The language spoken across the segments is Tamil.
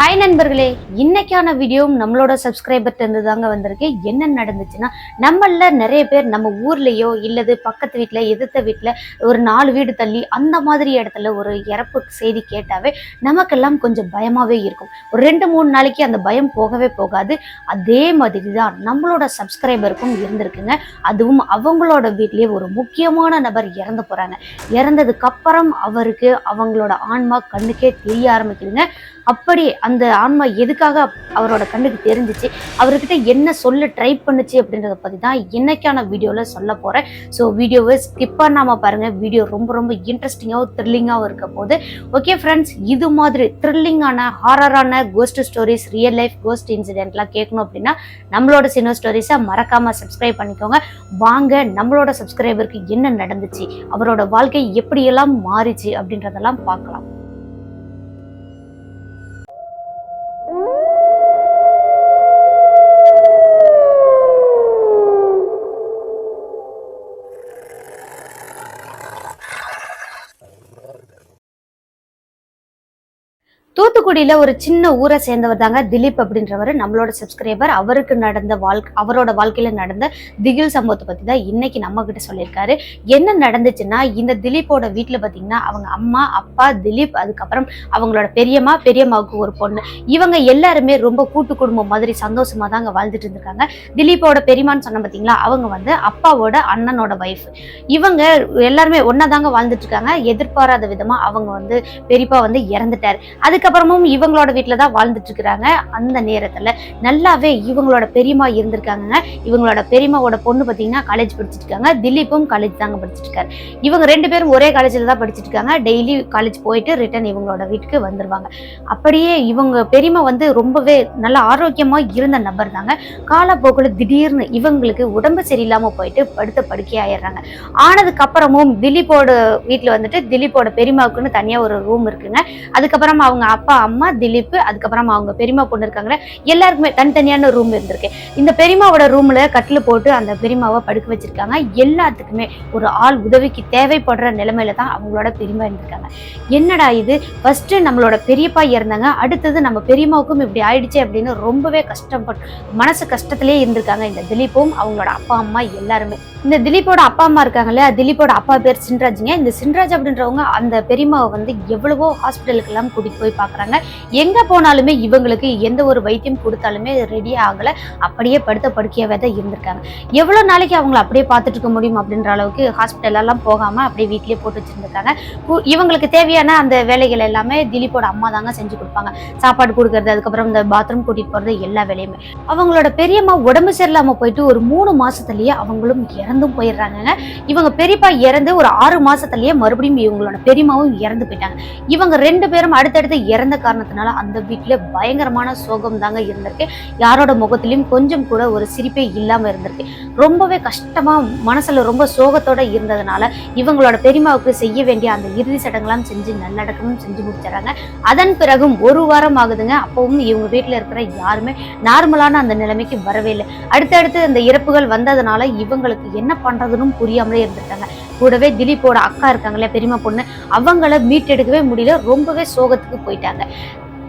ஹாய் நண்பர்களே இன்னைக்கான வீடியோவும் நம்மளோட சப்ஸ்கிரைபர்ட்ட இருந்து தாங்க வந்திருக்கு. என்ன நடந்துச்சுன்னா நம்மள நிறைய பேர் நம்ம ஊர்லேயோ இல்லது பக்கத்து வீட்டில் எதிர்த்த வீட்டில் ஒரு நாலு வீடு தள்ளி அந்த மாதிரி இடத்துல ஒரு இறப்பு செய்தி கேட்டாவே நமக்கெல்லாம் கொஞ்சம் பயமாகவே இருக்கும். ஒரு ரெண்டு மூணு நாளைக்கு அந்த பயம் போகவே போகாது. அதே மாதிரி தான் நம்மளோட சப்ஸ்கிரைபருக்கும் இருந்திருக்குங்க. அதுவும் அவங்களோட வீட்லேயே ஒரு முக்கியமான நபர் இறந்து போகிறாங்க இறந்ததுக்கப்புறம் அவருக்கு அவங்களோட ஆன்மா கண்ணுக்கே தெரிய ஆரம்பிக்குதுங்க. அப்படி அந்த ஆன்மா எதுக்காக அவரோட கண்ணுக்கு தெரிஞ்சிச்சு? அவர்கிட்ட என்ன சொல்ல ட்ரை பண்ணுச்சு அப்படின்றத பற்றி தான் இன்னைக்கான வீடியோவில் சொல்ல போகிறேன் ஸோ வீடியோவை ஸ்கிப் பண்ணாமல் பாருங்கள் வீடியோ ரொம்ப ரொம்ப இன்ட்ரெஸ்டிங்காகவும் த்ரில்லிங்காகவும் இருக்க போது ஓகே ஃப்ரெண்ட்ஸ் இது மாதிரி த்ரில்லிங்கான ஹாரரான ghost stories real life ghost இன்சிடென்ட்லாம் கேட்கணும் அப்படின்னா நம்மளோட சினிமா ஸ்டோரிஸை மறக்காமல் சப்ஸ்கிரைப் பண்ணிக்கோங்க. வாங்க நம்மளோட சப்ஸ்கிரைபருக்கு என்ன நடந்துச்சு? அவரோட வாழ்க்கை எப்படியெல்லாம் மாறிச்சு அப்படின்றதெல்லாம் பார்க்கலாம். Tú தூத்துக்குடியில ஒரு சின்ன ஊரை சேர்ந்தவர் தாங்க திலீப் அப்படின்றவர். நம்மளோட சப்ஸ்கிரைபர் அவருக்கு நடந்த வாழ்க்கை அவரோட வாழ்க்கையில நடந்த திகில் சம்பவத்தை பத்தி தான் இன்னைக்கு நம்ம கிட்ட சொல்லியிருக்காரு. என்ன நடந்துச்சுன்னா இந்த திலீப்போட வீட்டுல பாத்தீங்கன்னா அவங்க அம்மா அப்பா திலீப் அதுக்கப்புறம் அவங்களோட பெரியம்மா பெரியம்மாவுக்கு ஒரு பொண்ணு. இவங்க எல்லாருமே ரொம்ப கூட்டு குடும்பம் மாதிரி சந்தோஷமா தாங்க வாழ்ந்துட்டு இருந்திருக்காங்க. திலீப்போட பெரியமான்னு சொன்ன பாத்தீங்களா அவங்க வந்து அப்பாவோட அண்ணனோட ஒய்ஃப் இவங்க எல்லாருமே ஒன்னா தாங்க வாழ்ந்துட்டு இருக்காங்க. எதிர்பாராத விதமா அவங்க வந்து பெரியப்பா வந்து இறந்துட்டாரு. அதுக்கப்புறம் காலமும் இவங்களோட வீட்டில் தான் வாழ்ந்துட்டு இருக்கிறாங்க. அந்த நேரத்தில் நல்லாவே இவங்களோட பெரியம்மா இருந்திருக்காங்க இவங்களோட பெரியம்மாவோட பொண்ணு பார்த்தீங்கன்னா காலேஜ் படிச்சுட்டு இருக்காங்க திலீப்பும் காலேஜ் தாங்க படிச்சுட்டு இருக்காரு இவங்க ரெண்டு பேரும் ஒரே காலேஜில் தான் படிச்சுட்டு இருக்காங்க. டெய்லி காலேஜ் போயிட்டு ரிட்டர்ன் இவங்களோட வீட்டுக்கு வந்துருவாங்க. அப்படியே இவங்க பெரியம்மா வந்து ரொம்பவே நல்ல ஆரோக்கியமாக இருந்த நபர் தாங்க. காலப்போக்கில் திடீர்னு இவங்களுக்கு உடம்பு சரியில்லாமல் போயிட்டு படுத்த படுக்கை ஆயிடுறாங்க. ஆனதுக்கு அப்புறமும் திலீப்போட வீட்டில் வந்துட்டு திலீப்போட பெரியமாவுக்குன்னு தனியாக ஒரு ரூம் இருக்குங்க. அதுக்கப்புறம் அவங்க அப்பா அம்மா திலீப் அதுக்கப்புறம் அவங்க பெரியம்மா பொண்ணு இருக்காங்களே எல்லாருக்குமே தனித்தனியான ரூம் இருந்திருக்கு. இந்த பெரியம்மாவோட ரூம்ல கட்டில் போட்டு அந்த பெரியம்மாவை படுக்க வச்சிருக்காங்க. எல்லாத்துக்குமே ஒரு ஆள் உதவிக்கு தேவைப்படுற நிலைமையில தான் அவங்களோட பெரியம்மா இருந்திருக்காங்க. என்னடா இது? ஃபர்ஸ்ட் நம்மளோட பெரியப்பா இறந்தாங்க. அடுத்தது நம்ம பெரியம்மாவுக்கும் இப்படி ஆயிடுச்சு அப்படின்னு ரொம்பவே கஷ்டப்பட்டு மனசு கஷ்டத்திலே இருந்திருக்காங்க இந்த திலீப்பும் அவங்களோட அப்பா அம்மா எல்லாருமே. இந்த திலீப்போட அப்பா அம்மா இருக்காங்க இல்லையா? திலீப்போட அப்பா பேர் சின்ராஜுங்க. இந்த சின்ராஜ் அப்படின்றவங்க அந்த பெரியம்மாவை வந்து எவ்வளவோ ஹாஸ்பிட்டலுக்கெல்லாம் கூட்டிகிட்டு போய் பார்க்குறாங்க. எங்கே போனாலுமே இவங்களுக்கு எந்த ஒரு வைத்தியம் கொடுத்தாலுமே ரெடி ஆகலை. அப்படியே படுத்த படுக்கையாகவே தான் இருந்திருக்காங்க. எவ்வளோ நாளைக்கு அவங்கள அப்படியே பார்த்துட்டு இருக்க முடியும் அப்படின்ற அளவுக்கு ஹாஸ்பிட்டலெல்லாம் போகாமல் அப்படியே வீட்லேயே போட்டு வச்சுருந்துருக்காங்க. இவங்களுக்கு தேவையான அந்த வேலைகள் எல்லாமே திலீப்போட அம்மா தாங்க செஞ்சு கொடுப்பாங்க. சாப்பாடு கொடுக்கறது அதுக்கப்புறம் இந்த பாத்ரூம் கூட்டிகிட்டு போகிறது எல்லா வேலையுமே. அவங்களோட பெரியம்மா உடம்பு சரியில்லாமல் போயிட்டு ஒரு மூணு மாதத்துலேயே அவங்களும் இறந்தும் போயிடுறாங்க இவங்க பெரியப்பா இறந்து ஒரு ஆறு மாசத்துலயே மறுபடியும் இவங்களோட பெரியம்மாவும் இறந்து போயிட்டாங்க. இவங்க ரெண்டு பேரும் அடுத்தடுத்து இறந்த காரணத்தினால அந்த வீட்டுல பயங்கரமான சோகம் தாங்க இருந்திருக்கு. யாரோட முகத்திலையும் கொஞ்சம் கூட ஒரு சிரிப்பே இல்லாம இருந்திருக்கு. ரொம்பவே கஷ்டமா மனசுல ரொம்ப சோகத்தோட இருந்ததுனால இவங்களோட பெரியமாவுக்கு செய்ய வேண்டிய அந்த இறுதி சடங்கெல்லாம் செஞ்சு நல்லடக்கமும் செஞ்சு முடிச்சிடறாங்க. அதன் பிறகும் ஒரு வாரம் ஆகுதுங்க. அப்பவும் இவங்க வீட்டுல இருக்கிற யாருமே நார்மலான அந்த நிலைமைக்கு வரவே இல்லை. அடுத்தடுத்து அந்த இறப்புகள் வந்ததுனால இவங்களுக்கு என்ன என்ன பண்றதுன்னு புரியாமலே இருந்திருக்காங்க கூடவே திலீப்போட அக்கா இருக்காங்களே பெரியம்மா பொண்ணு அவங்கள மீட்டெடுக்கவே முடியல ரொம்பவே சோகத்துக்கு போயிட்டாங்க.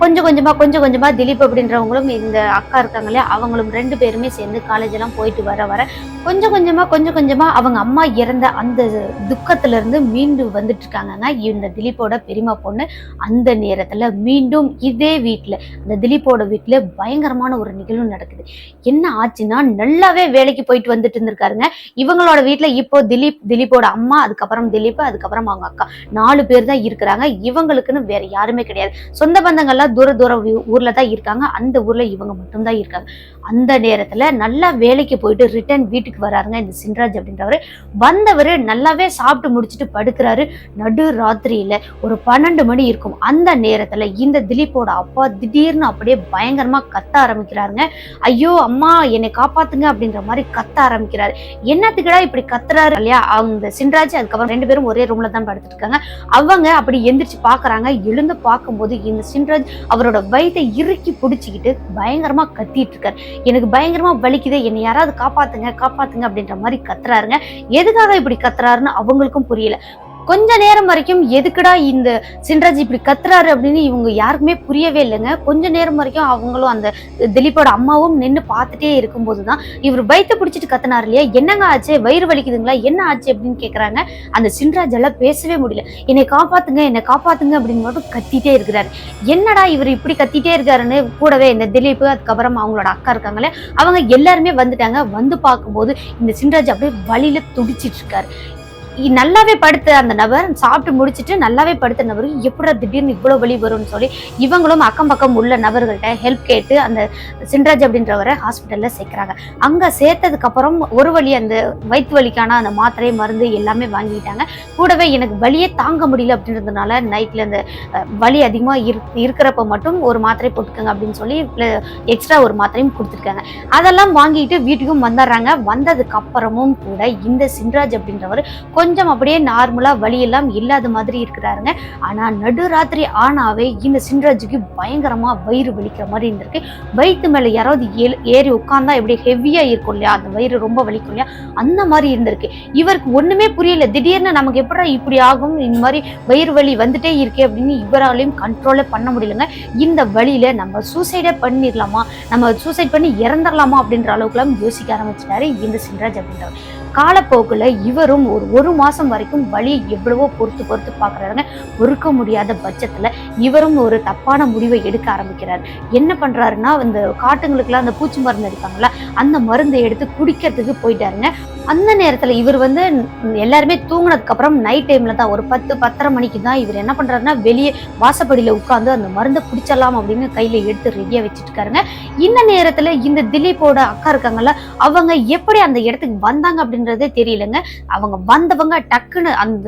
கொஞ்சம் கொஞ்சமாக கொஞ்சம் கொஞ்சமாக திலீப் அப்படின்றவங்களும் இந்த அக்கா இருக்காங்களே அவங்களும் ரெண்டு பேருமே சேர்ந்து காலேஜ் எல்லாம் போயிட்டு வர வர கொஞ்சம் கொஞ்சமாக கொஞ்சம் கொஞ்சமாக அவங்க அம்மா இறந்த அந்த துக்கத்துல இருந்து மீண்டு வந்துட்டு இருக்காங்கங்க இந்த திலீப்போட பெரியம்மா பொண்ணு அந்த நேரத்தில் மீண்டும் இதே வீட்டில் அந்த திலீப்போட வீட்டில் பயங்கரமான ஒரு நிகழ்வு நடக்குது. என்ன ஆச்சுன்னா நல்லாவே வேலைக்கு போயிட்டு வந்துட்டு இருந்திருக்காருங்க. இவங்களோட வீட்டில் இப்போ திலீப் திலீப்போட அம்மா அதுக்கப்புறம் திலீப் அதுக்கப்புறம் அவங்க அக்கா. நாலு பேர் தான் இருக்கிறாங்க. இவங்களுக்குன்னு வேற யாருமே கிடையாது. சொந்த பந்தங்கள்லாம் தூர தூர ஊர்ல தான் இருக்காங்க. அந்த ஊர்ல இவங்க மட்டும்தான் இருக்காங்க. அந்த நேரத்தில் நல்லா வேலைக்கு போயிட்டு ரிட்டர்ன் வீட்டுக்கு வராருங்க இந்த சின்ராஜ் அப்படின்றவர். வந்தவர் நல்லாவே சாப்பிட்டு முடிச்சுட்டு படுக்கிறாரு. நடு ராத்திரியில் ஒரு பன்னெண்டு மணி இருக்கும். அந்த நேரத்தில் இந்த திலீப்போட அப்பா திடீர்னு அப்படியே பயங்கரமாக கத்த ஆரம்பிக்கிறாருங்க. ஐயோ அம்மா என்னை காப்பாத்துங்க அப்படின்ற மாதிரி கத்த ஆரம்பிக்கிறாரு. என்னத்துக்குடா இப்படி கத்துறாரு? இல்லையா அவங்க சின்ராஜ் அதுக்கப்புறம் ரெண்டு பேரும் ஒரே ரூம்ல தான் படுத்துட்டு இருக்காங்க. அவங்க அப்படி எந்திரிச்சு பாக்குறாங்க. எழுந்து பார்க்கும்போது இந்த சின்ராஜ் அவரோட வயிற்றை இறுக்கி பிடிச்சிக்கிட்டு பயங்கரமா கத்திட்டு இருக்காரு. எனக்கு பயங்கரமா வலிக்குது. என்னை யாராவது காப்பாத்துங்க காப்பாத்துங்க அப்படின்ற மாதிரி கத்துறாருங்க. எதுக்காக இப்படி கத்துறாருன்னு அவங்களுக்கும் புரியல. கொஞ்ச நேரம் வரைக்கும் எதுக்குடா இந்த சின்ராஜ் இப்படி கத்துறாரு அப்படின்னு இவங்க யாருக்குமே புரியவே இல்லைங்க. கொஞ்ச நேரம் வரைக்கும் அவங்களும் அந்த திலீப்போட அம்மாவும் நின்று பார்த்துட்டே இருக்கும்போது தான் இவர் வயிற்று பிடிச்சிட்டு கத்துனாரு இல்லையா? என்னங்க ஆச்சு? வயிறு வலிக்குதுங்களா? என்ன ஆச்சு அப்படின்னு கேட்குறாங்க அந்த சின்ராஜ் எல்லாம் பேசவே முடியல. என்னை காப்பாத்துங்க என்னை காப்பாத்துங்க அப்படின்னு மட்டும் கத்திட்டே இருக்கிறாரு. என்னடா இவர் இப்படி கத்திட்டே இருக்காருன்னு கூடவே இந்த திலீப் அதுக்கப்புறம் அவங்களோட அக்கா இருக்காங்களே அவங்க எல்லாருமே வந்துட்டாங்க. வந்து பார்க்கும்போது இந்த சின்ராஜ் அப்படியே வழியில துடிச்சிட்டு இருக்காரு. நல்லாவே படுத்த அந்த நபர் சாப்பிட்டு முடிச்சிட்டு நல்லாவே படுத்த நபர் எப்படா திடீர்னு இவ்வளோ வலி வரும்னு சொல்லி இவங்களும் அக்கம் பக்கம் உள்ள நபர்கள்ட்ட ஹெல்ப் கேட்டு அந்த சின்ராஜ் அப்படின்றவரை ஹாஸ்பிட்டலில் சேர்க்குறாங்க. அங்கே சேர்த்ததுக்கப்புறம் ஒரு வழி அந்த வயிற்று வலிக்கான அந்த மாத்திரை மருந்து எல்லாமே வாங்கிட்டாங்க. கூடவே எனக்கு வலியே தாங்க முடியல அப்படின்றதுனால நைட்டில் அந்த வலி அதிகமாக இரு இருக்கிறப்ப மட்டும் ஒரு மாத்திரை போட்டுக்கோங்க அப்படின்னு சொல்லி எக்ஸ்ட்ரா ஒரு மாத்திரையும் கொடுத்துருக்காங்க. அதெல்லாம் வாங்கிட்டு வீட்டுக்கும் வந்துடுறாங்க. வந்ததுக்கப்புறமும் கூட இந்த சின்ராஜ் அப்படின்றவர் கொஞ்சம் கொஞ்சம் அப்படியே நார்மலாக வழியெல்லாம் இல்லாத மாதிரி இருக்கிறாருங்க. ஆனால் நடுராத்திரி ஆனாவே இந்த சின்ராஜுக்கு பயங்கரமாக வயிறு வலிக்கிற மாதிரி இருந்திருக்கு. வயிற்று மேலே யாராவது ஏறி உட்காந்தா எப்படி ஹெவியாக இருக்கும் இல்லையா? அந்த வயிறு ரொம்ப வலிக்கும் இல்லையா? அந்த மாதிரி இருந்திருக்கு. இவருக்கு ஒன்றுமே புரியல. திடீர்னு நமக்கு எப்படா இப்படி ஆகும்? இந்த மாதிரி வயிறு வலி வந்துட்டே இருக்கே அப்படின்னு இவராலையும் கண்ட்ரோலே பண்ண முடியலங்க. இந்த வழியில் நம்ம சூசைடே பண்ணிடலாமா? நம்ம சூசைட் பண்ணி இறந்துடலாமா அப்படின்ற அளவுக்குலாம் யோசிக்க ஆரம்பிச்சிட்டாரு இந்த சின்ராஜ் அப்படின்றவர். காலப்போக்கில் இவரும் ஒரு ஒரு மாதம் வரைக்கும் வலி எவ்வளவோ பொறுத்து பொறுத்து பார்க்குறாருங்க பொறுக்க முடியாத பட்சத்தில் இவரும் ஒரு தப்பான முடிவை எடுக்க ஆரம்பிக்கிறார். என்ன பண்ணுறாருன்னா இந்த காட்டுங்களுக்குலாம் அந்த பூச்சி மருந்து அடிப்பாங்கல்ல அந்த மருந்தை எடுத்து குடிக்கிறதுக்கு போயிட்டாருங்க. அந்த நேரத்தில் இவர் வந்து எல்லாருமே தூங்கினதுக்கப்புறம் நைட் டைமில் தான் ஒரு பத்து பத்தரை மணிக்கு தான் இவர் என்ன பண்ணுறாருன்னா வெளியே வாசப்படியில் உட்காந்து அந்த மருந்தை குடிச்சிடலாம் அப்படின்னு கையில் எடுத்து ரெடியாக வச்சுட்டுருக்காருங்க. இந்த நேரத்தில் இந்த திலீப்போட அக்கா இருக்காங்கல்ல அவங்க எப்படி அந்த இடத்துக்கு வந்தாங்க அப்படின்னு அப்படின்றதே தெரியலங்க. அவங்க வந்தவங்க டக்குன்னு அந்த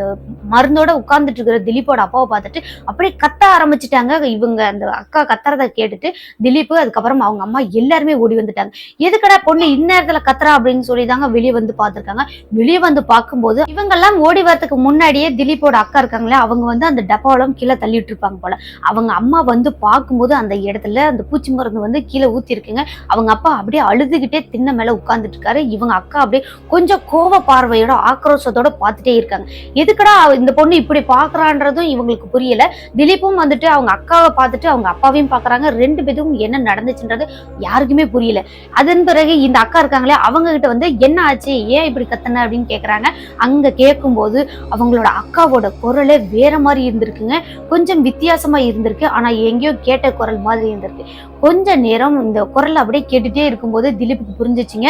மருந்தோட உட்கார்ந்துட்டு இருக்கிற திலீப்போட அப்பாவை பார்த்துட்டு அப்படியே கத்த ஆரம்பிச்சிட்டாங்க. இவங்க அந்த அக்கா கத்துறத கேட்டுட்டு திலீப் அதுக்கப்புறம் அவங்க அம்மா எல்லாருமே ஓடி வந்துட்டாங்க. எதுக்கடா பொண்ணு இந்நேரத்துல கத்துறா அப்படின்னு சொல்லி தாங்க வெளியே வந்து பார்த்திருக்காங்க. வெளியே வந்து பார்க்கும்போது இவங்க எல்லாம் ஓடி வரதுக்கு முன்னாடியே திலீப்போட அக்கா இருக்காங்களே அவங்க வந்து அந்த டப்பாவெல்லாம் கீழே தள்ளிட்டு இருப்பாங்க போல. அவங்க அம்மா வந்து பார்க்கும்போது அந்த இடத்துல அந்த பூச்சி மருந்து வந்து கீழே ஊத்தி இருக்குங்க அவங்க அப்பா அப்படியே அழுதுகிட்டே திண்ண மேல உட்கார்ந்துட்டு இருக்காரு. இவங்க அக்கா அப்படியே கொஞ்சம் கோவ பார்வையோட ஆக்ரோஷத்தோட பார்த்துட்டே இருக்காங்க. எதுக்குடா இந்த பொண்ணு இப்படி பாக்குறான்றதும் இவங்களுக்கு புரியல. திலீப்பும் வந்துட்டு அவங்க அக்காவை பார்த்துட்டு அவங்க அப்பாவையும் பாக்குறாங்க ரெண்டு பேரும் என்ன நடந்துச்சுன்றது யாருக்குமே புரியல. அதன் பிறகு இந்த அக்கா இருக்காங்களே அவங்க கிட்ட வந்து என்ன ஆச்சு ஏன் இப்படி கத்துன அப்படின்னு கேக்குறாங்க. அங்க கேட்கும்போது அவங்களோட அக்காவோட குரலே வேற மாதிரி இருந்திருக்குங்க. கொஞ்சம் வித்தியாசமா இருந்திருக்கு. ஆனா எங்கேயோ கேட்ட குரல் மாதிரி இருந்திருக்கு. கொஞ்ச நேரம் இந்த குரல் அப்படியே கேட்டுட்டே இருக்கும்போது திலீப்புக்கு புரிஞ்சிச்சுங்க.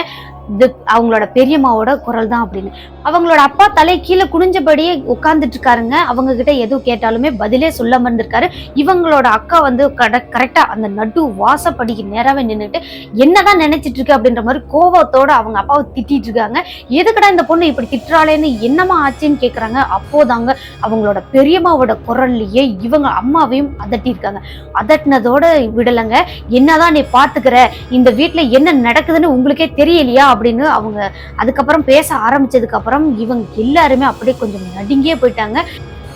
இது அவங்களோட பெரியம்மாவோட குரல் தான் அப்படின்னு. அவங்களோட அப்பா தலை கீழே குனிஞ்சபடியே உட்கார்ந்துட்டு இருக்காருங்க அவங்க கிட்ட எதுவும் கேட்டாலுமே பதிலே சொல்லாம இருந்திருக்காரு இவங்களோட அக்கா வந்து கரெக்டா அந்த நடு வாசப்படிக்கு நேராவே நின்றுட்டு என்னதான் நினைச்சிட்டு இருக்கு அப்படின்ற மாதிரி கோபத்தோட அவங்க அப்பாவை திட்டிட்டு இருக்காங்க எதுக்குடா இந்த பொண்ணு இப்படி திட்டுறாளேன்னு என்னமா ஆச்சுன்னு கேட்குறாங்க அப்போதாங்க அவங்களோட பெரியம்மாவோட குரல்லையே இவங்க அம்மாவையும் அதட்டி இருக்காங்க அதட்டினதோட விடலைங்க. என்னதான் நீ பாத்துக்கிற? இந்த வீட்டில் என்ன நடக்குதுன்னு உங்களுக்கே தெரியலையா? அப்படின்னு அவங்க அதுக்கப்புறம் பேச ஆரம்பிச்சதுக்கு அப்புறம் இவங்க எல்லாருமே அப்படியே கொஞ்சம் நடுங்கியே போயிட்டாங்க.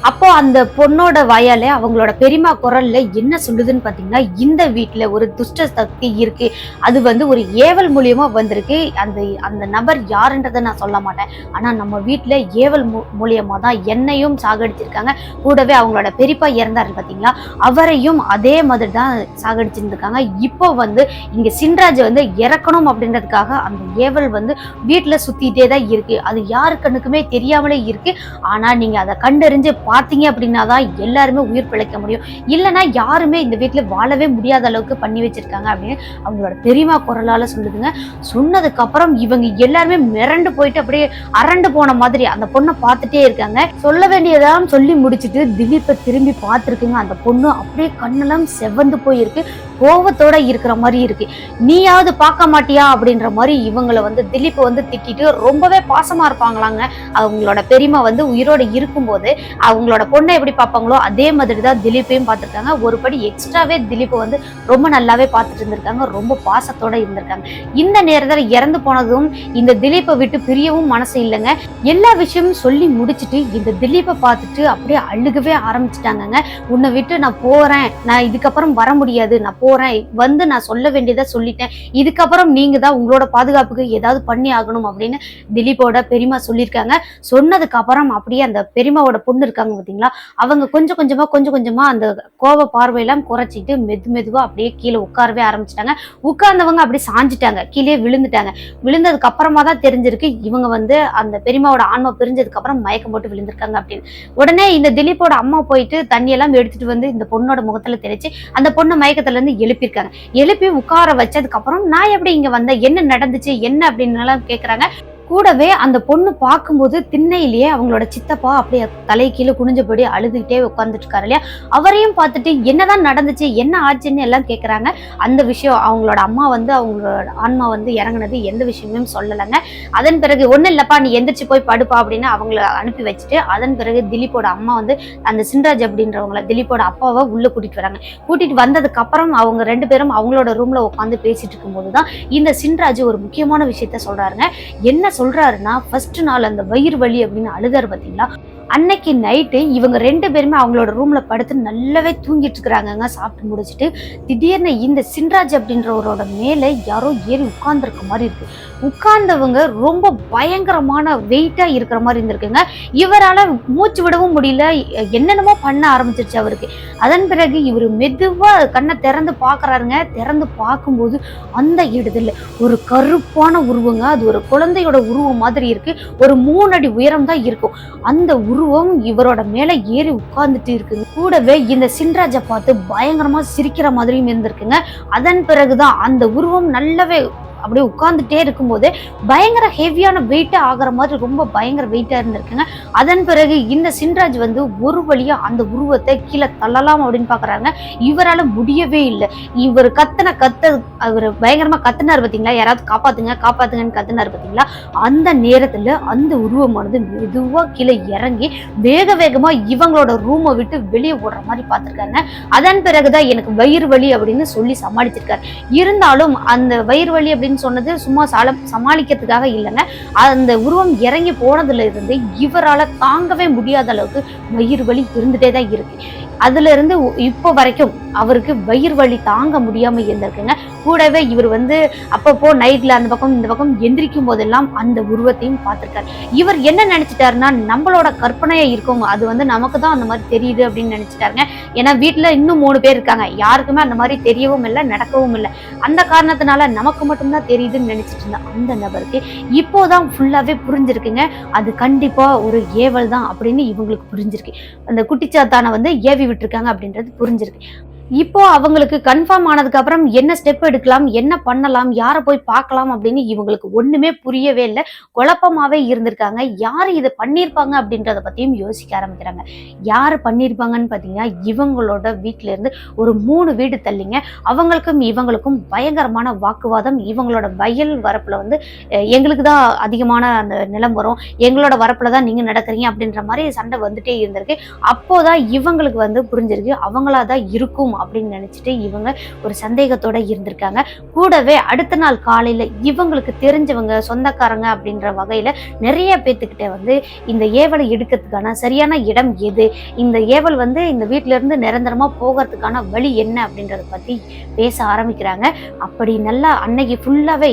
அப்போ அந்த பொண்ணோட வயல அவங்களோட பெரியமா குரல்ல என்ன சொல்லுதுன்னு பாத்தீங்கன்னா இந்த வீட்டுல ஒரு துஷ்ட சக்தி இருக்கு. அது வந்து ஒரு ஏவல் மூலியமா வந்திருக்கு. அந்த அந்த நபர் யாருன்றதை நான் சொல்ல மாட்டேன். ஆனா நம்ம வீட்டுல ஏவல் மூ- மூலியமா தான் என்னையும் சாகடிச்சிருக்காங்க. கூடவே அவங்களோட பெரியப்பா இறந்தாரு பாத்தீங்களா அவரையும் அதே மாதிரி தான் சாகடிச்சிருந்துருக்காங்க. இப்போ வந்து இங்க சின்ராஜ் வந்து இறக்கணும் அப்படின்றதுக்காக அந்த ஏவல் வந்து வீட்டுல சுத்திட்டே தான் இருக்கு. அது யாரு கண்ணுக்குமே தெரியாமலே இருக்கு. ஆனா நீங்க அதை கண்டறிஞ்சு பார்த்தீங்க அப்படின்னா தான் எல்லாருமே உயிர் பிழைக்க முடியும். இல்லைன்னா யாருமே இந்த வீட்டில் வாழவே முடியாத அளவுக்கு பண்ணி வச்சிருக்காங்க அப்படின்னு அவங்களோட பெரியமா குரலால் சொல்லுதுங்க. சொன்னதுக்கப்புறம் இவங்க எல்லாருமே மிரண்டு போயிட்டு அப்படியே அரண்டு போன மாதிரி அந்த பொண்ணை பார்த்துட்டே இருக்காங்க. சொல்ல வேண்டியதெல்லாம் சொல்லி முடிச்சுட்டு திலீப்பை திரும்பி பார்த்துருக்குங்க. அந்த பொண்ணு அப்படியே கண்ணெல்லாம் செவந்து போயிருக்கு. கோவத்தோட இருக்கிற மாதிரி இருக்கு. நீயாவது பார்க்க மாட்டியா அப்படின்ற மாதிரி இவங்களை வந்து திலீப்பை வந்து திட்டிட்டு ரொம்பவே பாசமா இருப்பாங்களாங்க. அவங்களோட பெரியமா வந்து உயிரோட இருக்கும்போது அவங்க அவங்களோட பொண்ணை எப்படி பார்ப்பாங்களோ அதே மாதிரி தான் திலீப்பையும் பார்த்துருக்காங்க. ஒரு படி எக்ஸ்ட்ராவே திலீப்பை வந்து ரொம்ப நல்லாவே பார்த்துட்டு இருந்திருக்காங்க. ரொம்ப பாசத்தோட இருந்திருக்காங்க. இந்த நேரத்தில் இறந்து போனதும் இந்த திலீப்பை விட்டு பிரியவும் மனசு இல்லைங்க. எல்லா விஷயமும் சொல்லி முடிச்சிட்டு இந்த திலீப்பை பார்த்துட்டு அப்படியே அழுகவே ஆரம்பிச்சிட்டாங்கங்க. உன்னை விட்டு நான் போறேன். நான் இதுக்கப்புறம் வர முடியாது. நான் போறேன். வந்து நான் சொல்ல வேண்டியதை சொல்லிட்டேன். இதுக்கப்புறம் நீங்க தான் உங்களோட பாதுகாப்புக்கு ஏதாவது பண்ணி ஆகணும் அப்படின்னு திலீப்போட பெரியமா சொல்லியிருக்காங்க. சொன்னதுக்கு அப்புறம் அப்படியே அந்த பெரியமாவோட பொண்ணு இருக்காங்க. பாத்தீங்களா? அவங்க கொஞ்சம் கொஞ்சமா கொஞ்சம் கொஞ்சமா அந்த கோப பார்வையெல்லாம் குறைச்சிட்டு மெது மெதுவா அப்படியே கீழே உட்காரவே ஆரம்பிச்சிட்டாங்க. உட்கார்ந்தவங்க அப்படியே சாஞ்சிட்டாங்க. கீழே விழுந்துட்டாங்க. விழுந்ததுக்கு அப்புறமா தான் தெரிஞ்சிருக்கு இவங்க வந்து அந்த பெரியமாவோட ஆன்மா பிரிஞ்சதுக்கு அப்புறம் மயக்கம் போட்டு விழுந்திருக்காங்க அப்படின்னு. உடனே இந்த திலீப்போட அம்மா போயிட்டு தண்ணியெல்லாம் எடுத்துட்டு வந்து இந்த பொண்ணோட முகத்துல தெளிச்சு அந்த பொண்ணு மயக்கத்துல இருந்து எழுப்பியிருக்காங்க. எழுப்பி உட்கார வச்சதுக்கு அப்புறம் நான் எப்படி இங்க வந்தேன்? என்ன நடந்துச்சு? என்ன? அப்படின்னு எல்லாம் கேக்குறாங்க. கூடவே அந்த பொண்ணு பார்க்கும்போது திண்ணையிலேயே அவங்களோட சித்தப்பா அப்படியே தலை கீழே குனிஞ்சபடி அழுதுகிட்டே உட்காந்துட்டு இருக்காரு இல்லையா? அவரையும் பார்த்துட்டு என்னதான் நடந்துச்சு என்ன ஆச்சுன்னு எல்லாம் கேட்குறாங்க அந்த விஷயம் அவங்களோட அம்மா வந்து அவங்களோட ஆன்மா வந்து இறங்குனது எந்த விஷயமும் சொல்லலைங்க. அதன் பிறகு ஒன்றும் இல்லைப்பா நீ எந்திரிச்சு போய் படுப்பா அப்படின்னு அவங்கள அனுப்பி வச்சுட்டு அதன் பிறகு திலீப்போட அம்மா வந்து அந்த சின்ராஜ் அப்படின்றவங்கள திலீப்போட அப்பாவை உள்ளே கூட்டிட்டு வராங்க. கூட்டிகிட்டு வந்ததுக்கு அப்புறம் அவங்க ரெண்டு பேரும் அவங்களோட ரூமில் உட்காந்து பேசிட்டு இருக்கும்போது தான் இந்த சின்ராஜ் ஒரு முக்கியமான விஷயத்த சொல்கிறாருங்க என்ன சொல்றாருன்னா ஃபர்ஸ்ட் நாள் அந்த வயிறு வலி அப்படின்னு அழுதாரு பாத்தீங்களா? அன்னைக்கு நைட்டு இவங்க ரெண்டு பேருமே அவங்களோட ரூம்ல படுத்து நல்லாவே தூங்கிட்டு இருக்கிறாங்கங்க சாப்பிட்டு முடிச்சிட்டு. திடீர்னு இந்த சின்ராஜ் அப்படின்றவரோட மேலே யாரோ ஏறி உட்கார்ந்துருக்க மாதிரி இருக்கு. உட்கார்ந்தவங்க ரொம்ப பயங்கரமான வெயிட்டா இருக்கிற மாதிரி இருந்திருக்குங்க. இவரால மூச்சு விடவும் முடியல. என்னென்னமோ பண்ண ஆரம்பிச்சிருச்சு அவருக்கு. அதன் பிறகு இவர் மெதுவா கண்ணை திறந்து பார்க்குறாருங்க. திறந்து பார்க்கும்போது அந்த இடத்துல ஒரு கருப்பான உருவங்க அது ஒரு குழந்தையோட உருவம் மாதிரி இருக்கு. ஒரு மூணு அடி உயரம் தான் இருக்கும். அந்த உருவம் இவரோட மேல ஏறி உட்கார்ந்துட்டு இருக்குங்க. கூடவே இந்த சின்ராஜை பார்த்து பயங்கரமா சிரிக்கிற மாதிரியும் இருந்திருக்குங்க. அதன் பிறகுதான் அந்த உருவம் நல்லாவே அப்படியே உட்காந்துட்டே இருக்கும்போது பயங்கர ஹெவியான வெயிட்டே ஆகிற மாதிரி ரொம்ப பயங்கர வெயிட்டாக இருந்திருக்குங்க. அதன் பிறகு இந்த சின்ராஜ் வந்து ஒரு வழியாக அந்த உருவத்தை கீழே தள்ளலாம் அப்படின்னு பார்க்குறாங்க இவரால் முடியவே இல்லை. இவர் கத்தின கத்த அவர் பயங்கரமாக கத்தினார் பார்த்தீங்களா யாராவது காப்பாத்துங்க காப்பாத்துங்கன்னு கத்தினார் பார்த்தீங்களா அந்த நேரத்தில் அந்த உருவமானது மெதுவாக கீழே இறங்கி வேக வேகமாக இவங்களோட ரூமை விட்டு வெளியே ஓடுற மாதிரி பார்த்துருக்காங்க அதன் பிறகுதான் எனக்கு வயிறு வலி அப்படின்னு சொல்லி சமாளிச்சிருக்காரு. இருந்தாலும் அந்த வயிறு வலி அப்படின்னு சொன்னது சும்மா சால சமாளிக்கிறதுக்காக இல்லைங்க. அந்த உருவம் இறங்கி போனதுல இருந்து இவரால தாங்கவே முடியாத அளவுக்கு வயிறு வலி இருந்துட்டே தான் இருக்கு. அதுல இருந்து இப்போ வரைக்கும் அவருக்கு வயிறு வலி தாங்க முடியாம இருந்திருக்குங்க. கூடவே இவர் வந்து அப்பப்போ நைட்ல அந்த பக்கம் இந்த பக்கம் எந்திரிக்கும் போதெல்லாம் அந்த உருவத்தையும் பார்த்திருக்காரு. இவர் என்ன நினைச்சிட்டாருன்னா நம்மளோட கற்பனையா இருக்கும் அது வந்து நமக்கு தான் அந்த மாதிரி தெரியுது அப்படின்னு நினைச்சிட்டாருங்க. ஏன்னா வீட்டுல இன்னும் மூணு பேர் இருக்காங்க. யாருக்குமே அந்த மாதிரி தெரியவும் இல்லை நடக்கவும் இல்லை. அந்த காரணத்தினால நமக்கு மட்டும்தான் தெரியுதுன்னு நினைச்சிட்டு இருந்த அந்த நபருக்கு இப்போதான் ஃபுல்லாவே புரிஞ்சிருக்குங்க. அது கண்டிப்பா ஒரு ஏவல் தான் அப்படின்னு இவங்களுக்கு புரிஞ்சிருக்கு. அந்த குட்டிச்சாத்தானை வந்து ஏவி விட்டுருக்காங்க அப்படின்றது புரிஞ்சிருக்கு. இப்போ அவங்களுக்கு கன்ஃபார்ம் ஆனதுக்கு அப்புறம் என்ன ஸ்டெப் எடுக்கலாம் என்ன பண்ணலாம் யாரை போய் பார்க்கலாம் அப்படின்னு இவங்களுக்கு ஒண்ணுமே புரியவே இல்லை. குழப்பமாவே இருந்திருக்காங்க. யார் இதை பண்ணியிருப்பாங்க அப்படின்றத பத்தியும் யோசிக்க ஆரம்பிக்கிறாங்க. யார் பண்ணியிருப்பாங்கன்னு பார்த்தீங்கன்னா இவங்களோட வீட்ல இருந்து ஒரு மூணு வீடு தள்ளிங்க. அவங்களுக்கும் இவங்களுக்கும் பயங்கரமான வாக்குவாதம். இவங்களோட வயல் வரப்புல வந்து எங்களுக்கு தான் அதிகமான அந்த நிலம் வரும். எங்களோட வரப்புல தான் நீங்க நடக்கிறீங்க அப்படின்ற மாதிரி சண்டை வந்துட்டே இருந்திருக்கு. அப்போதான் இவங்களுக்கு வந்து புரிஞ்சிருக்கு. அவங்களா தான் இருக்கும் அப்படின்னு நினைச்சிட்டு இவங்க ஒரு சந்தேகத்தோட இருந்திருக்காங்க. கூடவே அடுத்த நாள் காலையில இவங்களுக்கு தெரிஞ்சவங்க சொந்தக்காரங்க அப்படின்ற வகையில நிறைய பேத்துக்கிட்ட வந்து இந்த ஏவலை எடுக்கிறதுக்கான சரியான இடம் எது? இந்த ஏவல் வந்து இந்த வீட்ல இருந்து நிரந்தரமா போகிறதுக்கான வழி என்ன அப்படின்றத பத்தி பேச ஆரம்பிக்கிறாங்க. அப்படி நல்லா அன்னைக்கு ஃபுல்லாவே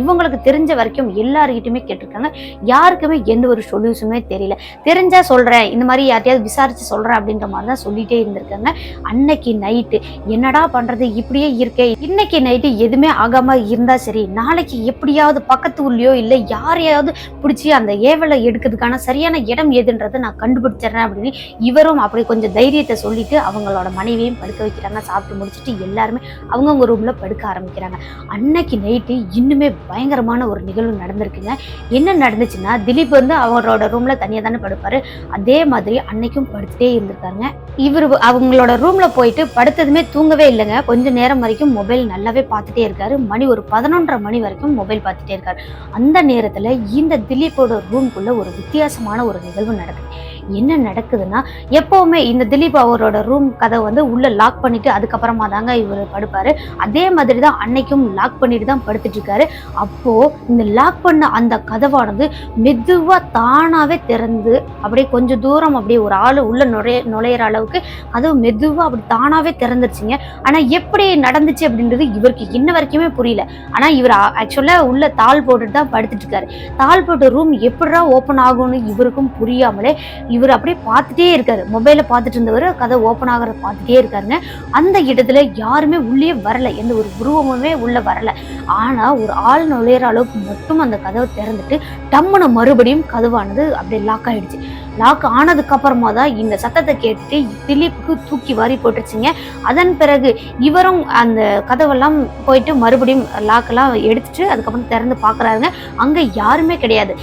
இவங்களுக்கு தெரிஞ்ச வரைக்கும் எல்லாருக்கிட்டுமே கேட்டிருக்காங்க. யாருக்குமே எந்த ஒரு சொல்யூஷனுமே தெரியல. தெரிஞ்சா சொல்றேன் இந்த மாதிரி யார்ட்டையாவது விசாரிச்சு சொல்றேன் அப்படின்ற மாதிரி தான் சொல்லிட்டே இருந்திருக்காங்க. அன்னைக்கு நைட் நைட்டு. என்னடா பண்றது? இப்படியே இருக்கே. இன்னைக்கு நைட்டு எதுவுமே ஆகாம இருந்தால் சரி. நாளைக்கு எப்படியாவது பக்கத்து ஊர்லயோ இல்லை யாரையாவது பிடிச்சி அந்த ஏவலை எடுக்கிறதுக்கான சரியான இடம் எதுன்றதை நான் கண்டுபிடிச்சிடுறேன் அப்படின்னு இவரும் அப்படி கொஞ்சம் தைரியத்தை சொல்லிட்டு அவங்களோட மனைவியும் படுக்க வைக்கிறாங்க. சாப்பிட்டு முடிச்சுட்டு எல்லாருமே அவங்கவுங்க ரூமில் படுக்க ஆரம்பிக்கிறாங்க. அன்னைக்கு நைட்டு இன்னுமே பயங்கரமான ஒரு நிகழ்வு நடந்திருக்குங்க. என்ன நடந்துச்சுன்னா திலீப் வந்து அவரோட ரூமில் தனியாக தானே படுப்பார். அதே மாதிரி அன்னைக்கும் படுத்துட்டே இருந்திருக்காங்க. இவர் அவங்களோட ரூமில் போயிட்டு படுத்ததுமே தூங்கவே இல்லைங்க. கொஞ்ச நேரம் வரைக்கும் மொபைல் நல்லாவே பார்த்துட்டே இருக்காரு. மணி ஒரு பதினொன்றரை மணி வரைக்கும் மொபைல் பார்த்துட்டே இருக்காரு. அந்த நேரத்தில் இந்த திலீப்போட ரூம்குள்ளே ஒரு வித்தியாசமான ஒரு நிகழ்வு நடக்குது. என்ன நடக்குதுன்னா எப்போவுமே இந்த திலீப் அவரோட ரூம் கதை வந்து உள்ளே லாக் பண்ணிட்டு அதுக்கப்புறமா தாங்க இவர் படுப்பார். அதே மாதிரி தான் அன்னைக்கும் லாக் பண்ணிட்டு தான் படுத்துட்டு இருக்காரு. அப்போது இந்த லாக் பண்ண அந்த கதவானது மெதுவாக தானாகவே திறந்து அப்படியே கொஞ்சம் தூரம் அப்படியே ஒரு ஆள் உள்ளே நுழைய நுழையிற அளவுக்கு அதுவும் மெதுவாக அப்படி தானாகவே திறந்துருச்சுங்க. ஆனால் எப்படி நடந்துச்சு அப்படின்றது இவருக்கு இன்ன வரைக்குமே புரியல. ஆனால் இவர் ஆக்சுவலாக உள்ள தாள் போட்டுட்டு தான் படுத்துட்டு இருக்காரு. தாள் போட்ட ரூம் எப்படிடா ஓப்பன் ஆகும்னு இவருக்கும் புரியாமலே இவர் அப்படியே பார்த்துட்டே இருக்காரு. மொபைல பார்த்துட்டு இருந்தவர் கதை ஓப்பன் ஆகிறத பார்த்துட்டே இருக்காருங்க. அந்த இடத்துல யாருமே உள்ளே வரல. எந்த ஒரு உருவமுமே உள்ள வரல. ஆனா ஒரு ஆள் நுழையிற அளவுக்கு மட்டும் அந்த கதவை திறந்துட்டு டம்முன மறுபடியும் கதவானது அப்படியே லாக் ஆயிடுச்சு. லாக் ஆனதுக்கு அப்புறமா தான் இந்த சத்தத்தை கேட்டுட்டு திலீப்புக்கு தூக்கி வாரி போட்டுருச்சுங்க. அதன் பிறகு இவரும் அந்த கதவெல்லாம் போயிட்டு மறுபடியும் லாக்கெல்லாம் எடுத்துட்டு அதுக்கப்புறம் திறந்து பார்க்குறாருங்க. அங்கே யாருமே கிடையாது.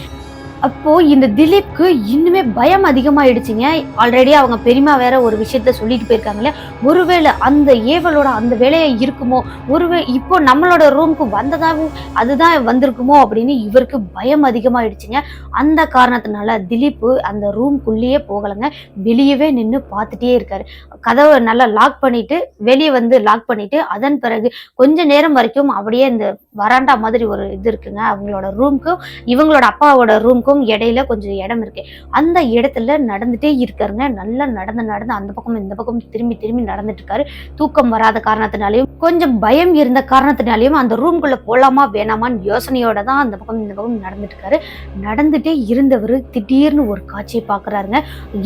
அப்போ இந்த திலீப்க்கு இன்னுமே பயம் அதிகமாயிடுச்சுங்க. ஆல்ரெடி அவங்க பெரியமா வேற ஒரு விஷயத்த சொல்லிட்டு போயிருக்காங்களே ஒருவேளை அந்த ஏவலோட அந்த வேலையை இருக்குமோ? ஒருவே இப்போ நம்மளோட ரூமுக்கு வந்ததாகவும் அதுதான் வந்திருக்குமோ அப்படின்னு இவருக்கு பயம் அதிகமாயிடுச்சுங்க. அந்த காரணத்தினால திலீப் அந்த ரூம்குள்ளேயே போகலைங்க. வெளியவே நின்று பார்த்துட்டே இருக்காரு. கதவை நல்லா லாக் பண்ணிட்டு வெளியே வந்து லாக் பண்ணிட்டு அதன் பிறகு கொஞ்ச நேரம் வரைக்கும் அப்படியே இந்த வராண்டா மாதிரி ஒரு இது இருக்குங்க. அவங்களோட ரூம்க்கும் இவங்களோட அப்பாவோட ரூம்க்கும் இடையில கொஞ்சம் இடம் இருக்கு. அந்த இடத்துல நடந்துட்டே இருக்காருங்க. நல்லா நடந்து நடந்து அந்த பக்கம் இந்த பக்கம் திரும்பி திரும்பி நடந்துட்டு இருக்காரு தூக்கம் வராத காரணத்தினாலையும் கொஞ்சம் பயம் இருந்த காரணத்தினாலையும் அந்த ரூம்குள்ள போலாமா வேணாமான்னு யோசனையோட தான் அந்த பக்கம் இந்த பக்கம் நடந்துட்டு இருக்காரு நடந்துட்டே இருந்தவர் திடீர்னு ஒரு காட்சியை பாக்குறாருங்க.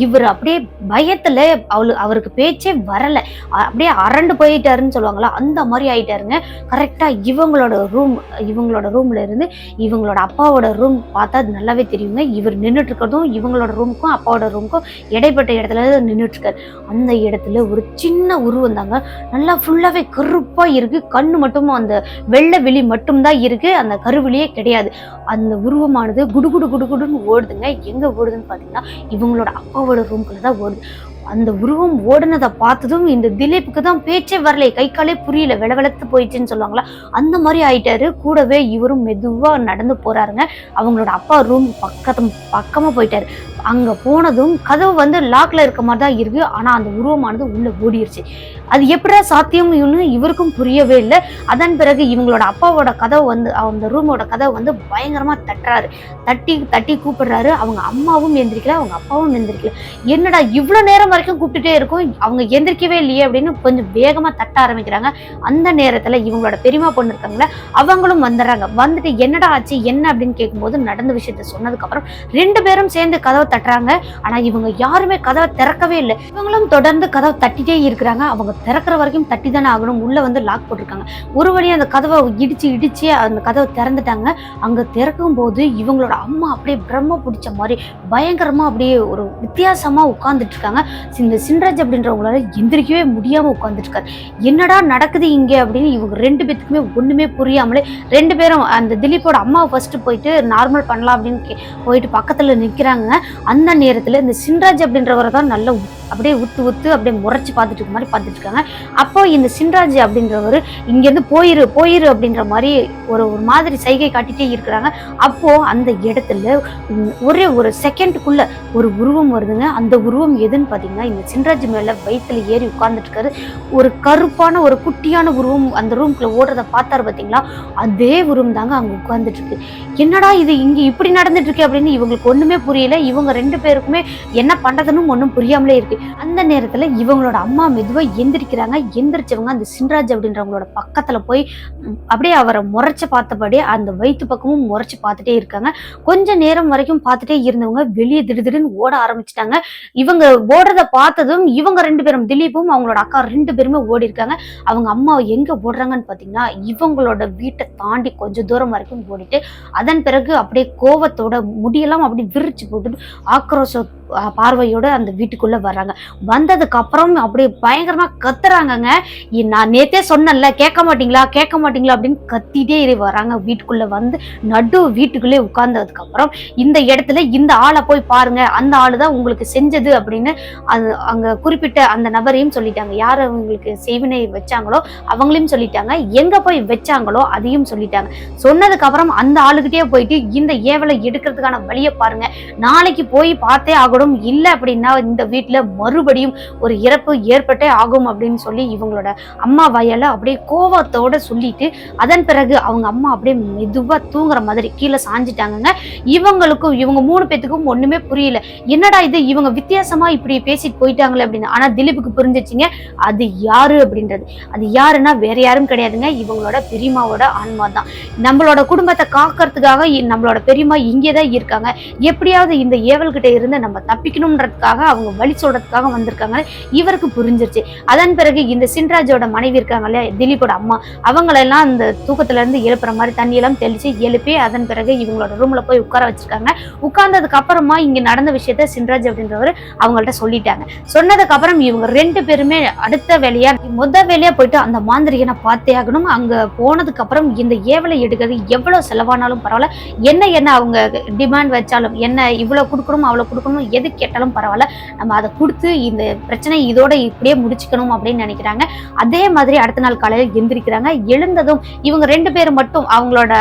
இவர் அப்படியே பயத்துல அவளு அவருக்கு பேச்சே வரல. அப்படியே அரண்டு போயிட்டாருன்னு சொல்லுவாங்களா அந்த மாதிரி ஆயிட்டாருங்க. கரெக்டா இவங்களோட ரூம் இவங்களோட ரூம்ல இருந்து இவங்களோட அப்பாவோட ரூம் பார்த்தா அது நல்லாவே தெரியுங்க. இவர் நின்றுட்டு இருக்கிறதும் இவங்களோட ரூமுக்கும் அப்பாவோட ரூமுக்கும் இடைப்பட்ட இடத்துல நின்றுட்டு இருக்காரு அந்த இடத்துல ஒரு சின்ன உருவம் தாங்க. நல்லா ஃபுல்லாவே கருப்பா இருக்கு. கண்ணு மட்டும் அந்த வெள்ளை விழி மட்டும்தான் இருக்கு. அந்த கருவிழியே கிடையாது. அந்த உருவமானது குடுகுடு குடுகுடுன்னு ஓடுதுங்க. எங்க ஓடுதுன்னு பாத்தீங்கன்னா இவங்களோட அப்பாவோட ரூம்குள்ள தான் ஓடுது. அந்த உருவம் ஓடுனதை பார்த்ததும் இந்த திலீப்புக்கு தான் பேச்சே வரல. கை காலே புரியல. விளவெளத்து போயிடுச்சுன்னு சொல்லுவாங்களா? அந்த மாதிரி ஆயிட்டாரு. கூடவே இவரும் மெதுவா நடந்து போறாருங்க. அவங்களோட அப்பா ரூம் பக்கத்து பக்கமா போயிட்டாரு. அங்க போனதும் கதவு வந்து லாக்ல இருக்க மாதிரி தான் இருக்கு. ஆனா அந்த உருவமானது உள்ள ஓடிருச்சு அது எப்படிடா சாத்தியம்னு இவருக்கும் புரியவே இல்லை. அதன் பிறகு இவங்களோட அப்பாவோட கதவு வந்து அந்த ரூமோட கதவு வந்து பயங்கரமா தட்டுறாரு. தட்டி தட்டி கூப்பிடுறாரு. அவங்க அம்மாவும் எந்திரிக்கல அவங்க அப்பாவும் எந்திரிக்கல. என்னடா இவ்வளவு நேரம் வரைக்கும் கூப்பிட்டுட்டே இருக்கும். அவங்க எந்திரிக்கவே இல்லையே அப்படின்னு கொஞ்சம் வேகமா தட்ட ஆரம்பிக்கிறாங்க. அந்த நேரத்துல இவங்களோட பெரியமா பொண்ணு இருக்காங்களே அவங்களும் வந்துடுறாங்க. வந்துட்டு என்னடா ஆச்சு என்ன அப்படின்னு கேட்கும்போது நடந்த விஷயத்த சொன்னதுக்கு அப்புறம் ரெண்டு பேரும் சேர்ந்து கதவை தட்டுறாங்க. ஆனா இவங்க யாருமே கதவை திறக்கவே இல்லை. இவங்களும் தொடர்ந்து கதவை தட்டிட்டே இருக்கிறாங்க. அவங்க திறக்கிற வரைக்கும் தட்டி தானே ஆகணும். உள்ள வந்து லாக் போட்டிருக்காங்க. ஒரு வழியாக அந்த கதவை இடிச்சு இடிச்சு அந்த கதவை திறந்துட்டாங்க. அங்க திறக்கும் போது இவங்களோட அம்மா அப்படியே பிரம்ம பிடிச்ச மாதிரி பயங்கரமா அப்படியே ஒரு வித்தியாசமா உட்கார்ந்துட்டு இருக்காங்க. இந்த சின்ராஜ் அப்படின்றவங்களால எந்திரிக்கவே முடியாம உட்கார்ந்துட்டு இருக்காரு. என்னடா நடக்குது இங்க அப்படின்னு இவங்க ரெண்டு பேத்துக்குமே ஒண்ணுமே புரியாமலே ரெண்டு பேரும் அந்த திலீப்போட அம்மா ஃபர்ஸ்ட் போயிட்டு நார்மல் பண்ணலாம் அப்படின்னு கே- போயிட்டு பக்கத்துல நிக்கிறாங்க. அந்த நேரத்தில் இந்த சின்ராஜ் அப்படின்றவரை தான் நல்லா அப்படியே உத்து உத்து அப்படியே முறைச்சி பார்த்துட்டு இருக்க மாதிரி பார்த்துட்டு இருக்காங்க. அப்போ இந்த சின்ராஜ் அப்படின்றவர் இங்கேருந்து போயிரு போயிரு அப்படின்ற மாதிரி ஒரு ஒரு மாதிரி சைகை காட்டிட்டே இருக்கிறாங்க. அப்போ அந்த இடத்துல ஒரே ஒரு செகண்டுக்குள்ள ஒரு உருவம் வருதுங்க. அந்த உருவம் எதுன்னு பார்த்தீங்கன்னா இந்த சின்ராஜ் மேலே வயிற்றுல ஏறி உட்கார்ந்துட்டு இருக்காரு. ஒரு கருப்பான ஒரு குட்டியான உருவம் அந்த ரூம்க்குள்ள ஓடுறத பார்த்தாரு பார்த்தீங்களா அதே உருவம் தாங்க அங்கே உட்கார்ந்துட்டு இருக்கு. என்னடா இது இங்கே இப்படி நடந்துட்டு இருக்கு அப்படின்னு இவங்களுக்கு ஒன்றுமே புரியல. இவங்க ரெண்டு பேருக்குமே என்ன பண்ணுறதுன்னு ஒன்றும் புரியாமலே இருக்கு. அந்த நேரத்துல இவங்களோட அம்மா மெதுவாக எந்திரிக்கிறாங்க. எந்திரிச்சவங்க அந்த சின்ராஜ் அப்படின்றவங்களோட பக்கத்துல போய் அப்படியே அவரை முறைச்சி பார்த்தபடியே அந்த வயிற்று பக்கமும் முறைச்சு பார்த்துட்டே இருக்காங்க. கொஞ்ச நேரம் வரைக்கும் பார்த்துட்டே இருந்தவங்க வெளியே திடுதிடுன்னு ஓட ஆரம்பிச்சிட்டாங்க. இவங்க ஓடுறத பார்த்ததும் இவங்க ரெண்டு பேரும் திலீப்பும் அவங்களோட அக்கா ரெண்டு பேருமே ஓடி இருக்காங்க. அவங்க அம்மா எங்க ஓடுறாங்கன்னு பார்த்தீங்கன்னா இவங்களோட வீட்டை தாண்டி கொஞ்சம் தூரம் வரைக்கும் ஓடிட்டு அதன் பிறகு அப்படியே கோவத்தோட முடியெல்லாம் அப்படியே விரிச்சு போட்டுட்டு ஆக்ரோசோத் பார்வையோட அந்த வீட்டுக்குள்ளே வர்றாங்க. வந்ததுக்கு அப்புறம் அப்படியே பயங்கரமாக கத்துறாங்கங்க. நான் நேத்தே சொன்னேன்ல கேட்க மாட்டீங்களா கேட்க மாட்டீங்களா அப்படின்னு கத்திட்டே இரு வராங்க. வீட்டுக்குள்ளே வந்து நடு வீட்டுக்குள்ளே உட்கார்ந்ததுக்கப்புறம் இந்த இடத்துல இந்த ஆளை போய் பாருங்க அந்த ஆளு தான் உங்களுக்கு செஞ்சது அப்படின்னு அது அங்கே குறிப்பிட்ட அந்த நபரையும் சொல்லிட்டாங்க. யார் அவங்களுக்கு செய்வினை வச்சாங்களோ அவங்களையும் சொல்லிட்டாங்க. எங்கே போய் வச்சாங்களோ அதையும் சொல்லிட்டாங்க. சொன்னதுக்கப்புறம் அந்த ஆளுக்கிட்டே போயிட்டு இந்த ஏவலை எடுக்கிறதுக்கான வழியை பாருங்க. நாளைக்கு போய் பார்த்தே ஆகணும். ஏற்படும் இல்லை அப்படின்னா இந்த வீட்டில் மறுபடியும் ஒரு இறப்பு ஏற்பட்டே ஆகும் அப்படின்னு சொல்லி இவங்களோட அம்மா வயலை அப்படியே கோவத்தோட சொல்லிட்டு அதன் பிறகு அவங்க அம்மா அப்படியே மெதுவாக தூங்குற மாதிரி கீழே சாஞ்சிட்டாங்கங்க. இவங்களுக்கும் இவங்க மூணு பேத்துக்கும் ஒன்றுமே புரியல. என்னடா இது? இவங்க வித்தியாசமாக இப்படி பேசிட்டு போயிட்டாங்களே அப்படின்னு. ஆனால் திலீப்புக்கு புரிஞ்சிச்சிங்க அது யாரு அப்படின்றது. அது யாருன்னா வேற யாரும் கிடையாதுங்க. இவங்களோட பெரியம்மாவோட ஆன்மா தான் நம்மளோட குடும்பத்தை காக்கிறதுக்காக இ- நம்மளோட பெரியம்மா இங்கே தான் இருக்காங்க. எப்படியாவது இந்த ஏவல்கிட்ட இருந்து நம்ம தப்பிக்கணும்ன்றதுக்காக அவங்க வழி சொல்றதுக்காக வந்திருக்காங்க. இவருக்கு புரிஞ்சிருச்சு. அதன் பிறகு இந்த சின்ராஜோட மனைவி இருக்காங்க இல்லையா திலீப்போட அம்மா அவங்களெல்லாம் அந்த தூக்கத்துல இருந்து எழுப்புற மாதிரி தண்ணியெல்லாம் தெளிச்சு எழுப்பி அதன் பிறகு இவங்களோட ரூம்ல போய் உட்கார வச்சிருக்காங்க. உட்கார்ந்ததுக்கு அப்புறமா இங்க நடந்த விஷயத்த சின்ராஜ் அப்படின்றவர் அவங்கள்ட்ட சொல்லிட்டாங்க. சொன்னதுக்கு அப்புறம் இவங்க ரெண்டு பேருமே அடுத்த வேலையா முத வேலையா போயிட்டு அந்த மாந்திரிகனை பார்த்தே ஆகணும். அங்க போனதுக்கு அப்புறம் இந்த ஏவலை எடுக்கிறது எவ்வளவு செலவானாலும் பரவாயில்ல. என்ன என்ன அவங்க டிமாண்ட் வச்சாலும் என்ன இவ்வளவு கொடுக்கணும் அவ்வளவு கொடுக்கணும் எது கேட்டாலும் பரவாயில்ல. நம்ம அதை கொடுத்து இந்த பிரச்சனை இதோட இப்படியே முடிச்சுக்கணும் அப்படின்னு நினைக்கிறாங்க. அதே மாதிரி அடுத்த நாள் காலையில் எந்திரிக்கிறாங்க. எழுந்ததும் இவங்க ரெண்டு பேரும் மட்டும் அவங்களோட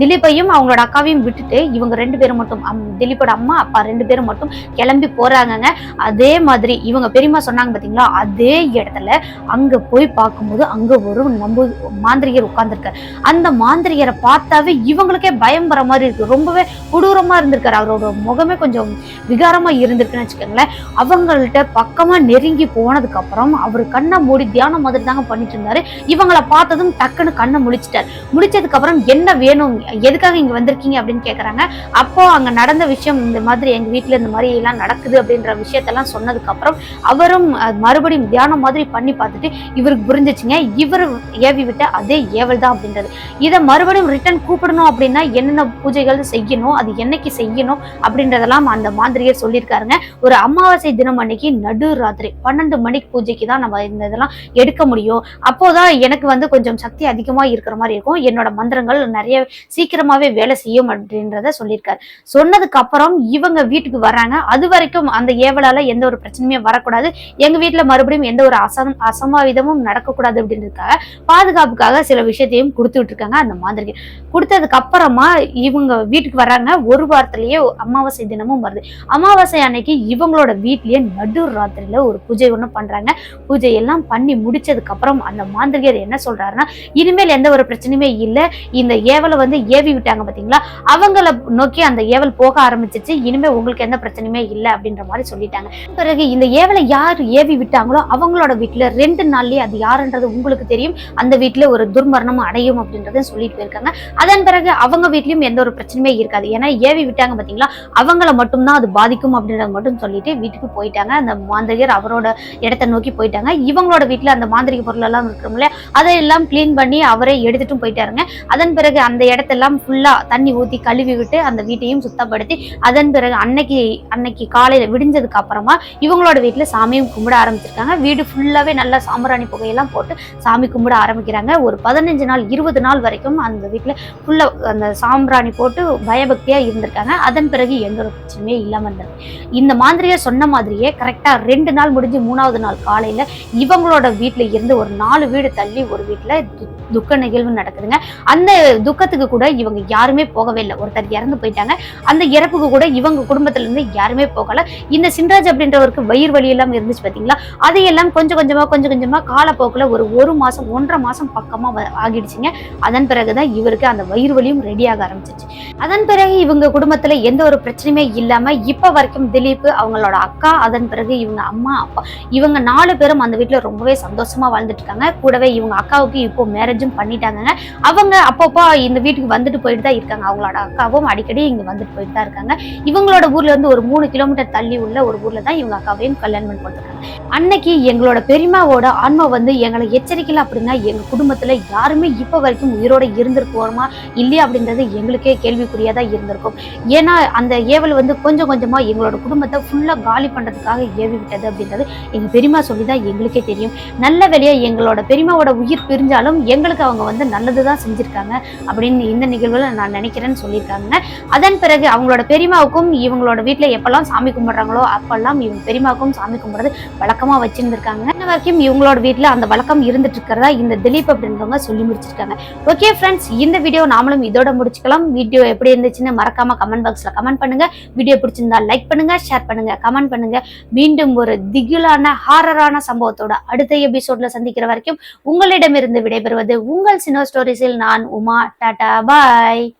திலீப்பையும் அவங்களோட அக்காவையும் விட்டுட்டு இவங்க ரெண்டு பேரும் மட்டும் திலீப்போட அம்மா அப்பா ரெண்டு பேரும் மட்டும் கிளம்பி போறாங்கங்க. அதே மாதிரி இவங்க பெரியம்மா சொன்னாங்க பாத்தீங்களா? அதே இடத்துல அங்க போய் பார்க்கும்போது அங்க ஒரு நம்பு மாந்திரிகர் உட்கார்ந்துருக்காரு. அந்த மாந்திரிகரை பார்த்தாவே இவங்களுக்கே பயம் வர மாதிரி இருக்கு. ரொம்பவே கொடூரமா இருந்திருக்காரு. அவரோட முகமே கொஞ்சம் விகாரமா இருந்திருக்குன்னு வச்சுக்கோங்களேன். அவங்கள்ட்ட பக்கமாக நெருங்கி போனதுக்கப்புறம் அவர் கண்ணை மூடி தியானம் மாதிரி தாங்க பண்ணிட்டு இருந்தாரு. இவங்களை பார்த்ததும் டக்குன்னு கண்ணை முடிச்சிட்டார் முடிச்சதுக்கப்புறம் என்ன வேணும்? எதுக்காக இங்கே வந்திருக்கீங்க அப்படின்னு கேட்குறாங்க அப்போ அங்கே நடந்த விஷயம் இந்த மாதிரி எங்கள் வீட்டில் இந்த மாதிரி எல்லாம் நடக்குது அப்படின்ற விஷயத்தெல்லாம் சொன்னதுக்கப்புறம் அவரும் மறுபடியும் தியானம் மாதிரி பண்ணி பார்த்துட்டு இவருக்கு புரிஞ்சிச்சுங்க. இவர் ஏவி விட்ட அதே ஏவல் தான் அப்படின்றது. இதை மறுபடியும் ரிட்டர்ன் கூப்பிடணும் அப்படின்னா என்னென்ன பூஜைகள் செய்யணும்? அது என்னைக்கு செய்யணும்? அப்படின்றதெல்லாம் அந்த மாந்திரிகர் சொல்லியிருக்காருங்க. ஒரு அமாவாசை தினம் அன்னைக்கு நடு ராத்திரி பன்னெண்டு மணிக்கு பூஜைக்கு தான் நம்ம இந்த இதெல்லாம் எடுக்க முடியும். அப்போதான் எனக்கு வந்து கொஞ்சம் சக்தி அதிகமா இருக்கிற மாதிரி இருக்கும். என்னோட மந்திரங்கள் நிறைய சீக்கிரமாவே வேலை செய்யும் அப்படின்றத சொல்லியிருக்காரு. சொன்னதுக்கு அப்புறம் இவங்க வீட்டுக்கு வராங்க அது வரைக்கும் அந்த ஏவலால எந்த ஒரு பிரச்சனையுமே வரக்கூடாது. எங்க வீட்டுல மறுபடியும் எந்த ஒரு அசம் அசம்பாவிதமும் நடக்கக்கூடாது அப்படின்றதுக்காக பாதுகாப்புக்காக சில விஷயத்தையும் கொடுத்துட்டு இருக்காங்க அந்த மாதிரி கொடுத்ததுக்கு அப்புறமா இவங்க வீட்டுக்கு வராங்க ஒரு வாரத்திலேயே அமாவாசை தினமும் வருது. அமாவாசை அன்னைக்கு இவங்களோட வீட்லயே நடு ராத்திரியில ஒரு பூஜை ஒன்று பண்றாங்க. பூஜை எல்லாம் பண்ணி முடிச்சதுக்கு அப்புறம் அந்த மாந்திரிகர் என்ன சொல்றாருன்னா இனிமேல் எந்த ஒரு பிரச்சனையுமே இல்லை. இந்த ஏவலை வந்து ஏவி விட்டாங்க பாத்தீங்களா? அவங்கள நோக்கி அந்த ஏவல் போக ஆரம்பிச்சிச்சு. இனிமே உங்களுக்கு எந்த பிரச்சனையுமே இல்லை அப்படின்ற மாதிரி சொல்லிட்டாங்க. பிறகு இந்த ஏவலை யார் ஏவி விட்டாங்களோ அவங்களோட வீட்டுல ரெண்டு நாள்லயே அது யாருன்றது உங்களுக்கு தெரியும். அந்த வீட்டுல ஒரு துர்மரணம் அடையும் அப்படின்றத சொல்லிட்டு போயிருக்காங்க. அதன் பிறகு அவங்க வீட்லயும் எந்த ஒரு பிரச்சனையுமே இருக்காது. ஏன்னா ஏவி விட்டாங்க பாத்தீங்களா? அவங்கள மட்டும்தான் அது பாதிக்கும் அப்படின்னு அப்படின்றத மட்டும் சொல்லிட்டு வீட்டுக்கு போயிட்டாங்க. அந்த மாந்திரிகர் அவரோட இடத்த நோக்கி போயிட்டாங்க. இவங்களோட வீட்டில் அந்த மாந்திரிக பொருள் எல்லாம் இருக்கிறோம் இல்லையா அதையெல்லாம் க்ளீன் பண்ணி அவரே எடுத்துட்டும் போயிட்டாருங்க. அதன் பிறகு அந்த இடத்தெல்லாம் ஃபுல்லா தண்ணி ஊத்தி கழுவி விட்டு அந்த வீட்டையும் சுத்தப்படுத்தி அதன் பிறகு அன்னைக்கு அன்னைக்கு காலையில விடிஞ்சதுக்கு அப்புறமா இவங்களோட வீட்டில் சாமியும் கும்பிட ஆரம்பிச்சிருக்காங்க. வீடு ஃபுல்லாவே நல்லா சாம்பிராணி புகையெல்லாம் போட்டு சாமி கும்பிட ஆரம்பிக்கிறாங்க. ஒரு பதினஞ்சு நாள் இருபது நாள் வரைக்கும் அந்த வீட்டில் ஃபுல்லா அந்த சாம்பிராணி போட்டு பயபக்தியாக இருந்திருக்காங்க. அதன் பிறகு எந்த ஒரு பிரச்சனையும் இல்லாமல் இருந்தது இந்த மாதிரியே சொன்ன மாதிரியே கரெக்டா ரெண்டு நாள் முடிஞ்சு மூணாவது நாள் காலையில இவங்களோட வீட்டில் இருந்து ஒரு நாலு வீடு தள்ளி ஒரு வீட்டில் துக்க நிகழ்வு நடக்குதுங்க. அந்த துக்கத்துக்கு கூட இவங்க யாருமே போகவே இல்லை. ஒருத்தர் இறந்து போயிட்டாங்க. அந்த இறப்புக்கு கூட இவங்க குடும்பத்துல இருந்து யாருமே போகல. இந்த சின்ராஜ் அப்படின்றவருக்கு வயிறு வலி எல்லாம் இருந்துச்சு பாத்தீங்களா? அதையெல்லாம் கொஞ்சம் கொஞ்சமா கொஞ்சம் கொஞ்சமா காலப்போக்குல ஒரு ஒரு மாசம் ஒன்றரை மாசம் பக்கமா ஆகிடுச்சுங்க. அதன் பிறகுதான் இவருக்கு அந்த வயிறு வலியும் ரெடியாக ஆரம்பிச்சிச்சு அதன் பிறகு இவங்க குடும்பத்துல எந்த ஒரு பிரச்சனையுமே இல்லாம இப்ப வரைக்கும் திலீப் அவங்களோட அக்கா அதன் பிறகு இவங்க அம்மா அப்பா. இவங்க நாலு பேரும் அந்த வீட்டில் ரொம்பவே சந்தோஷமா வாழ்ந்துட்டு இருக்காங்க கூடவே இவங்க அக்காவுக்கு இப்போ மேரேஜும் பண்ணிட்டாங்க அவங்க அப்பப்போ இந்த வீட்டுக்கு வந்துட்டு போயிட்டு தான் இருக்காங்க. அவங்களோட அக்காவும் அடிக்கடி இங்க வந்துட்டு போயிட்டு தான் இருக்காங்க. இவங்களோட ஊர்ல இருந்து ஒரு மூணு கிலோமீட்டர் தள்ளி உள்ள ஒரு ஊர்ல தான் இவங்க அக்காவையும் கல்யாணம் பண்ணி கொடுத்துருக்காங்க. அன்னைக்கு எங்களோட பெரியம்மாவோட ஆன்மா வந்து எங்களை எச்சரிக்கல அப்படின்னா எங்க குடும்பத்துல யாருமே இப்ப வரைக்கும் உயிரோட இருந்திருக்கோமா இல்லையா அப்படின்றது எங்களுக்கே கேள்விக்குறியா தான் இருந்திருக்கும். ஏன்னா அந்த ஏவல் வந்து கொஞ்சம் கொஞ்சமா எங்களோட குடும்பத்தை ஃபுல்லா காலி பண்ணுறதுக்காக ஏவி விட்டது அப்படின்றது எங்கள் பெரியம்மா சொல்லி தான் எங்களுக்கே தெரியும். நல்ல வேலையாக எங்களோட பெரியம்மாவோட உயிர் பிரிஞ்சாலும் எங்களுக்கு அவங்க வந்து நல்லதுதான் செஞ்சுருக்காங்க அப்படின்னு இந்த நிகழ்வுல நான் நினைக்கிறேன்னு சொல்லியிருக்காங்க. அதன் பிறகு அவங்களோட பெரியம்மாவுக்கும் இவங்களோட வீட்டில் எப்போல்லாம் சாமி கும்பிட்றாங்களோ அப்போல்லாம் இவங்க பெரியமாவுக்கும் சாமி கும்பிட்றது வழக்கமா வச்சிருந்திருக்காங்க. இன்ன வரைக்கும் இவங்களோட வீட்டில் அந்த வழக்கம் இருந்துட்டு இருக்கிறதா இந்த திலீப் அப்படின்றவங்க சொல்லி முடிச்சிருக்காங்க. ஓகே ஃப்ரெண்ட்ஸ் இந்த வீடியோ நாமளும் இதோட முடிச்சுக்கலாம். வீடியோ எப்படி இருந்துச்சுன்னு மறக்காம கமெண்ட் பாக்ஸில் கமெண்ட் பண்ணுங்க. வீடியோ பிடிச்சிருந்தா லைக் பண்ணுங்க. பண்ணுங்க ஷேர் பண்ணுங்க கமெண்ட் பண்ணுங்க. மீண்டும் ஒரு திகிலான ஹாரரான சம்பவத்தோட அடுத்த எபிசோட்ல சந்திக்கிற வரைக்கும் உங்களிடமிருந்து விடைபெறுவது உங்கள் சினோ ஸ்டோரிஸில் நான் உமா. டாடா பாய்.